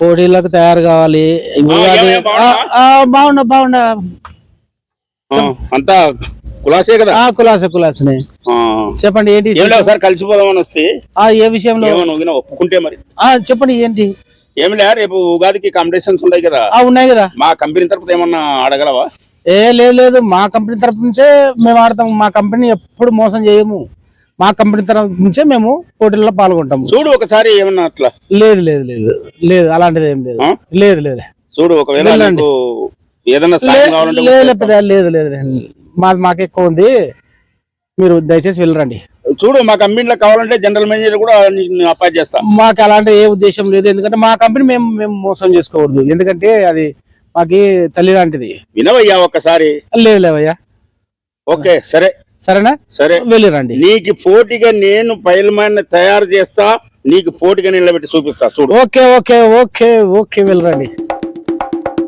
పోటీలకు తయారు కావాలి. బాగున్నా బాగున్నా. ఆ, అంతా కులాసే కదా? ఆ కులాస కులాసనే. చెప్పండి ఏంటి కలిసిపోదామని వస్తే? ఆ ఏ విషయంలో? ఒప్పుకుంటే మరి. ఆ చెప్పండి ఏంటి? ఏమి లే రేపు ఉగాదికి కాంపిటీషన్స్ ఉన్నాయి కదా. ఆ ఉన్నాయి కదా. మా కంపెనీ తరపున ఏమన్నా అడగలవా ఏ లేదు లేదు. మా కంపెనీ తరపు నుంచే మేము ఆడతాం. మా కంపెనీ ఎప్పుడు మోసం చేయము. మా కంపెనీ తరపు నుంచే మేము పోటీల్లో పాల్గొంటాము. చూడు ఒకసారి ఏమన్నా అట్లా. లేదు లేదు లేదు లేదు అలాంటిది ఏం లేదు? లేదు లేదు. చూడు ఒకవేళ ఏదన్నా లేదు లేదు. మాది మాకు ఎక్కువ ఉంది. మీరు దయచేసి వెళ్ళరండి. చూడు మా కంపెనీలో కావాలంటే జనరల్ మేనేజర్ కూడా అపాయింట్ చేస్తా. మాకు అలాంటి ఏ ఉద్దేశం లేదు. ఎందుకంటే మా కంపెనీ మేము మేము మోసం చేసుకోకూడదు. ఎందుకంటే అది మాకి తల్లి లాంటిది. వినవయ్యా ఒక్కసారి. లేదు లేవయ్యా. ఓకే సరే. సరేనా? సరే. వెళ్ళిరండి. నీకు పోటీగా నేను పైల్మాన్ తయారు చేస్తా నీకు పోటీగా నిలబెట్టి చూపిస్తా చూడు. ఓకే ఓకే ఓకే ఓకే వెళ్ళరండి.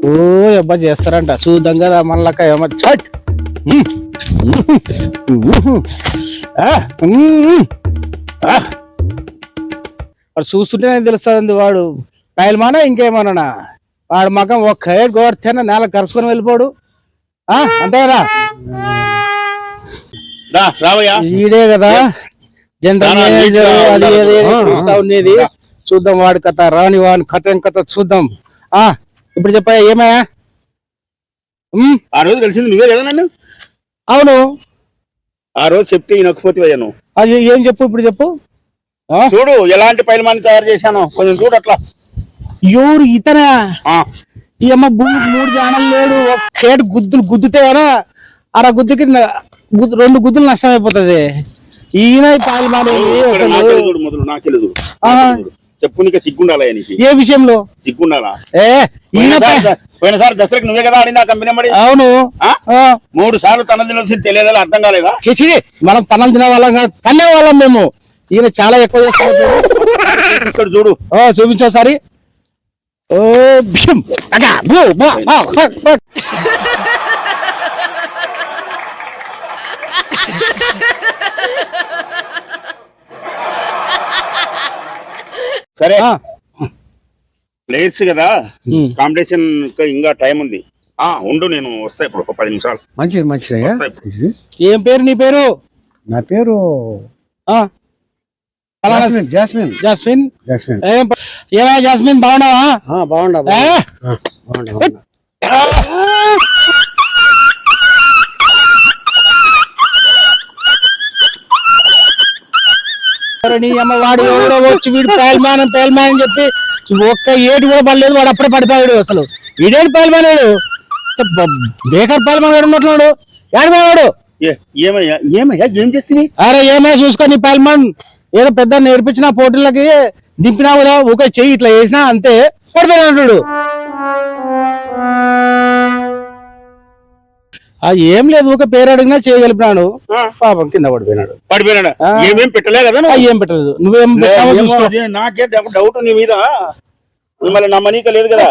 ఓ అబ్బా చేస్తారంట. చూద్దాం కదా మళ్ళక్క ఏమో. చట్. వాడు చూస్తుంటేనే తెలుస్తుంది వాడు. పైల్మానా ఇంకేమన్నా వాడు మగం ఒక్క ఏడు కొడితేనే నేల కరుచుకొని వెళ్ళిపోడు. ఆ, అంతే కదా? ఈడే కదా. జనరల్ అది. ఏది చూస్తా ఉండేది చూద్దాం వాడి కథ రాని వాని కథ ఏం కథ చూద్దాం. ఆ ఇప్పుడు చెప్పా ఏమయ్యా? ఆ రోజు తెలిసింది నువ్వే కదా నన్ను? అవును. ఆ రోజు చెప్తే ఈయనకపోతే నువ్వు అది ఏం చెప్పు ఇప్పుడు చెప్పు. చూడు ఎలాంటి పైల్మాన్ తయారు చేశాను. కొంచెం చూడు అట్లా. ఎవరు ఇతనా? ఆ, ఈ అమ్మ భూమికి మూడు జానలు లేడు. ఒకేడు గుద్దులు గుద్దుతాయనా? అర గుద్దుకి రెండు గుద్దులు నష్టం అయిపోతుంది ఈయన పాలు మానేది. చెప్పు నీకు సిగ్గుండాలా ఏ విషయంలో? సిగ్గుండాలా? ఏ పోయినసారి దసరాకి నువ్వే కదా ఆడింది ఆ కంపెనీ మరి అవును. మూడు సార్లు తన తెలిసి తెలియదా అర్థం కాలేదా? చేసి మనం తనలు తినే వాళ్ళం కాదు తన్నే వాళ్ళం మేము. ఈయన చాలా ఎక్కువ ఇక్కడ చూడు. ఓ చూపించోసారి ఓ భీమ్. అగా సరే. ప్లేయర్స్ కదా. కాంపిటీషన్ ఇంకా టైం ఉంది. ఆ ఉండు నేను వస్తా ఇప్పుడు ఒక పది నిమిషాలు. మంచిది ఇప్పుడు. ఏం పేరు నీ పేరు? నా పేరు జాస్మిన్ జాస్మిన్ జాస్మిన్ జాస్మిన్ ఏం ప- ఏమయ్యా జాస్మిన్ బాగున్నావా? ఆ, ఎవరు వాడు ఎవడో వచ్చి వీడు పేల్మాన్ పేల్మాన్ అని చెప్పి ఒక్క ఏడు కూడా పడలేదు వాడు అప్పుడే పడిపోయాడు అసలు. వీడేడు పేల్మానాడు బేకర్ పేల్మాన్ ఉన్నట్లున్నాడు ఏడమేవాడు ఏమయ్యా ఏమయ్యా ఏం చేస్తుంది అరే ఏమే చూసుకొని పేల్మాన్ ఏదో పెద్ద నేర్పించిన పోటీలకి దింపినా కదా ఒక చెయ్యి ఇట్లా వేసినా అంతే. పడిపోయినాడు ఆ ఏం లేదు ఒక పేరు అడిగినా చేయగలిపినాడు. పాపం కింద పడిపోయినాడు. పడిపోయినాడా. ఏమేం పెట్టలే కదా? ఏం పెట్టలేదు. నువ్వేం నాకే డౌట్ నీ మీద. మిమ్మల్ని నమ్మనీక లేదు కదా.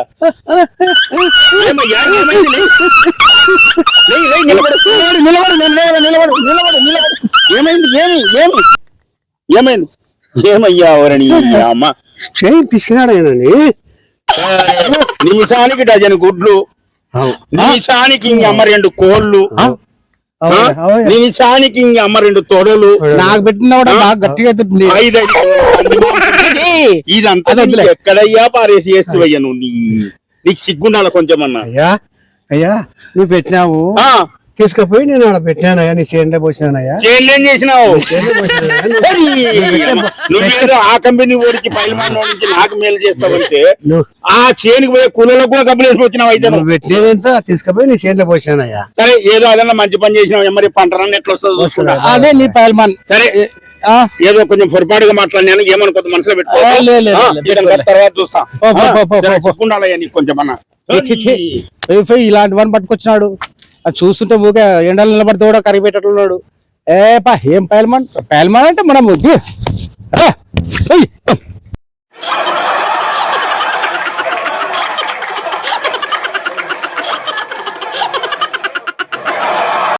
నిలబడు. నిలబడు నిలబడు నిలబడు నిలబడు నిలబడు. ఏమైంది ఏమి ఏమి? ఏమైంది? ఏమయ్యా ఎవరని అమ్మ? పిసికినాడు ఆయనని నిమిషానికి డజన్ గుడ్లు. నిమిషానికి ఇంక అమ్మ రెండు కోళ్ళు. నిమిషానికి ఇంక అమ్మ రెండు తొడలు. నాకు పెట్టిన కూడా బాగా గట్టిగా తిట్టింది. ఇదంతా ఎక్కడయ్యా పారేసి చేస్తువయ్యా నువ్వు నీ- నీకు సిగ్గుండాల కొంచెం అన్నా అయ్యా అయ్యా నువ్వు పెట్టినావు. ఆ, తీసుకుపోయి నేను ఆడ పెట్టినానయ్యా నీ చేనులో పోసినానయ్యా. చేనులో ఏం చేసినావు నువ్వేదో ఆ కంపెనీ ఓడికి పైల్మాన్ నాకు మేలు చేస్తావంటే ఆ చేనుకి పోయే కూలలో కూడా వేసి వచ్చినావు అయితే నువ్వు. పెట్టినదంతా తీసుకుపోయి నీ చేనులో పోసినానయ్యా. సరే ఏదో అదన్నా మంచి పని చేసినావు మరి పంట రన్ ఎట్లా వస్తుందో. అదే నీ పైల్మాన్ సరే ఆ, ఏదో కొంచెం పొరపాటుగా మాట్లాడినాను ఏమనుకోద్దు మనసులో పెట్టుకో. ఆ, లే, లే, ఆ, లే, ఇదంతా పెట్టుకోలే. తర్వాత చూస్తా. సిగ్గుండాలయ్యా నీకు కొంచెం అన్న. ఇలాంటి వాడిని పట్టుకొచ్చినాడు. అది చూస్తుంటే ఊకే ఎండలు నిలబడితే కూడా కరిపెట్టేట్లున్నాడు ఏ పా ఏం పైల్మాన్ పైల్మాన్ అంటే మనం